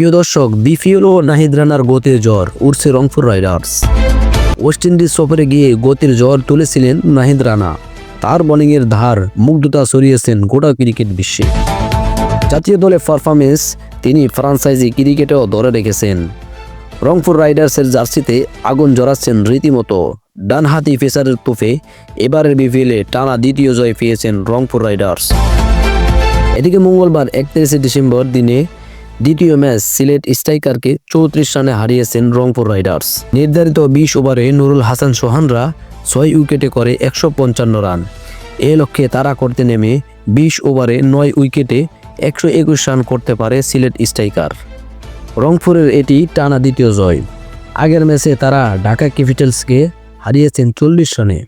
প্রিয় দর্শক বিপিএল ও নাহিদ রানার গতির জ্বর উঠছে রংপুর রাইডার্স। ওয়েস্ট ইন্ডিজ সফরে গিয়ে গতির জ্বর তুলেছিলেন নাহিদ রানা। তার বোলিংয়ের ধার মুগ্ধতা সরিয়েছেন গোটা ক্রিকেট বিশ্বে। জাতীয় দলের পারফরমেন্স তিনি ফ্রান্সাইজি ক্রিকেটেও ধরে রেখেছেন। রংপুর রাইডার্সের জার্সিতে আগুন জড়াচ্ছেন রীতিমতো। ডানহাতি পেসারের তুফে এবারের বিপিএলে টানা দ্বিতীয় জয় পেয়েছেন রংপুর রাইডার্স। এদিকে মঙ্গলবার একত্রিশে ডিসেম্বর দিনে দ্বিতীয় ম্যাচ সিলেট স্ট্রাইকারকে চৌত্রিশ রানে হারিয়েছেন রংপুর রাইডার্স। নির্ধারিত বিশ ওভারে নুরুল হাসান সোহানরা ছয় উইকেটে করে একশো পঞ্চান্ন রান। এ লক্ষ্যে তারা করতে নেমে বিশ ওভারে নয় উইকেটে একশো একুশ রান করতে পারে সিলেট স্ট্রাইকার। রংপুরের এটি টানা দ্বিতীয় জয়। আগের ম্যাচে তারা ঢাকা ক্যাপিটালসকে হারিয়েছেন চল্লিশ রানে।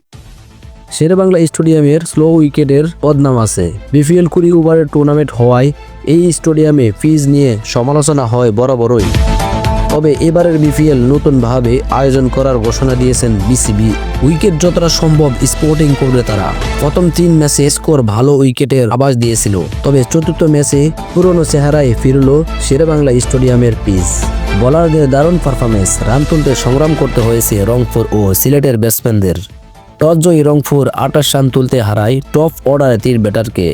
শেরেবাংলা স্টেডিয়ামের স্লো উইকেটের বদনাম আছে। বিপিএল কুড়ি ওভারের টুর্নামেন্ট হওয়ায় এই স্টেডিয়ামে ফিজ নিয়ে সমালোচনা হয় বরাবরই। তবে এবারের বিপিএল নতুনভাবে আয়োজন করার ঘোষণা দিয়েছেন বিসিবি। উইকেট যতটা সম্ভব স্পোর্টিং করবে তারা। প্রথম তিন ম্যাচে স্কোর ভালো উইকেটের আভাস দিয়েছিল। তবে চতুর্থ ম্যাচে পুরনো চেহারায় ফিরল শেরেবাংলা স্টেডিয়ামের পিচ। বলারদের দারুণ পারফরমেন্স রান তুলতে সংগ্রাম করতে হয়েছে রংপুর ও সিলেটের ব্যাটসম্যানদের। টস জয়ী রংপুর আটাশ রান তুলতে হারায় টপ অর্ডারে তীর ব্যাটারকে।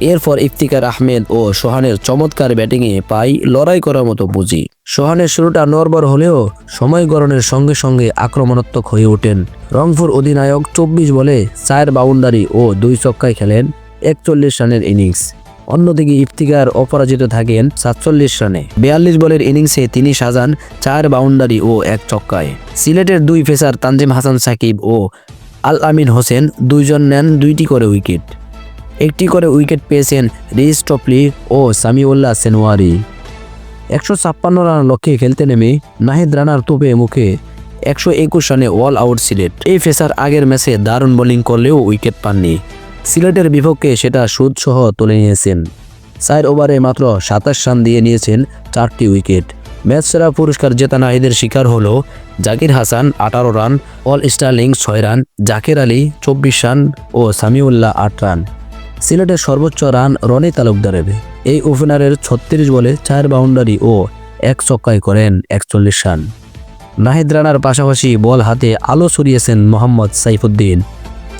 এরপর ইফতিকার আহমেদ ও সোহানের চমৎকার ব্যাটিংয়ে পাই লড়াই করার মতো বুঝি সোহানের শুরুটা নরবর হলেও সময় গড়নের সঙ্গে সঙ্গে আক্রমণাত্মক হয়ে ওঠেন। রংপুর অধিনায়ক চব্বিশ বলে চার বাউন্ডারি ও দুই ছক্কায় খেলেন একচল্লিশ রানের ইনিংস। অন্যদিকে ইফতিকার অপরাজিত থাকেন সাতচল্লিশ রানে। বিয়াল্লিশ বলের ইনিংসে তিনি সাজান চার বাউন্ডারি ও এক চক্কায় সিলেটের দুই পেসার তানজিম হাসান সাকিব ও আল আমিন হোসেন দুইজন নেন দুইটি করে উইকেট। একটি করে উইকেট পেয়েছেন রিস টপলি ও সামিউল্লাহ সেনওয়ারি। একশো ছাপ্পান্ন রান লক্ষ্যে খেলতে নেমে নাহিদ রানার তোপে মুখে একশো একুশ রানে অল আউট সিলেট। এই ফেসার আগের ম্যাচে দারুণ বোলিং করলেও উইকেট পাননি। সিলেটের বিপক্ষে সেটা সুদসহ তুলে নিয়েছেন। চার ওভারে মাত্র সাতাশ রান দিয়ে নিয়েছেন চারটি উইকেট। ম্যাচ সেরা পুরস্কার জেতা নাহিদের শিকার হল জাকির হাসান, আঠারো রান, অল স্টার্লিং ছয় রান, জাকির আলী চব্বিশ রান ও সামিউল্লাহ আট রান। সিলেটের সর্বোচ্চ রান রনি তালুকদারের। এই ওপেনারের ছত্রিশ বলে চার বাউন্ডারি ও এক ছক্কায় করেন একচল্লিশ রান। নাহিদ রানার পাশাপাশি বল হাতে আলো ছড়িয়েছেন মোহাম্মদ সাইফুদ্দিন।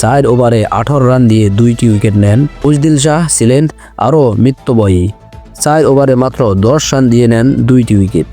চার ওভারে আঠারো রান দিয়ে দুইটি উইকেট নেন উজদিল শাহ ছিলেন আরও মিত্তবয়ী চার ওভারে মাত্র দশ রান দিয়ে নেন দুইটি উইকেট।